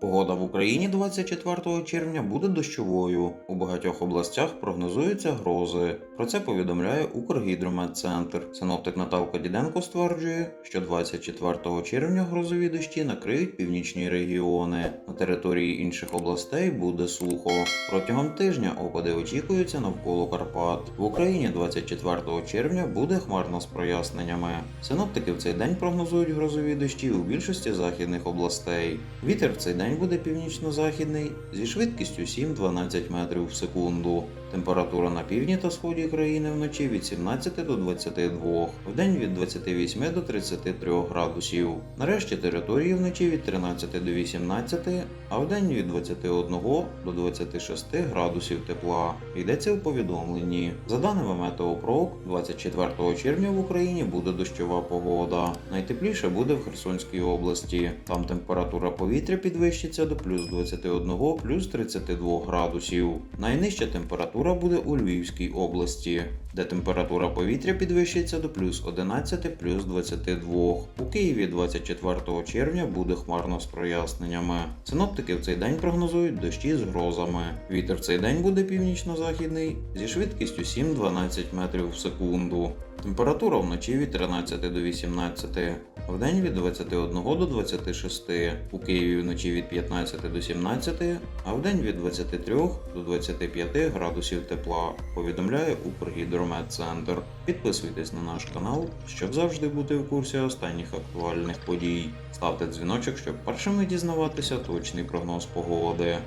Погода в Україні 24 червня буде дощовою. У багатьох областях прогнозуються грози. Про це повідомляє Укргідрометцентр. Синоптик Наталка Діденко стверджує, що 24 червня грозові дощі накриють північні регіони. На території інших областей буде сухо. Протягом тижня опади очікуються навколо Карпат. В Україні 24 червня буде хмарно з проясненнями. Синоптики в цей день прогнозують грозові дощі у більшості західних областей. Вітер в цей день буде північно-західний зі швидкістю 7-12 метрів в секунду. Температура на півдні та сході країни вночі від 17 до 22, вдень від 28 до 33 градусів. Нарешті території вночі від 13 до 18, а вдень від 21 до 26 градусів тепла. Йдеться у повідомленні. За даними Метеопрок, 24 червня в Україні буде дощова погода. Найтепліше буде в Херсонській області. Там температура повітря підвищиться до плюс 21 плюс 32 градусів. Найнижча температура буде у Львівській області, де температура повітря підвищиться до плюс 11 плюс 22. У Києві 24 червня буде хмарно з проясненнями. Синоптики в цей день прогнозують дощі з грозами. Вітер в цей день буде північно-західний зі швидкістю 7-12 метрів в секунду. Температура вночі від 13 до 18, вдень від 21 до 26, у Києві вночі від 15 до 17, а вдень від 23 до 25 градусів тепла, повідомляє Укргідрометцентр. Підписуйтесь на наш канал, щоб завжди бути в курсі останніх актуальних подій. Ставте дзвіночок, щоб першими дізнаватися точний прогноз погоди.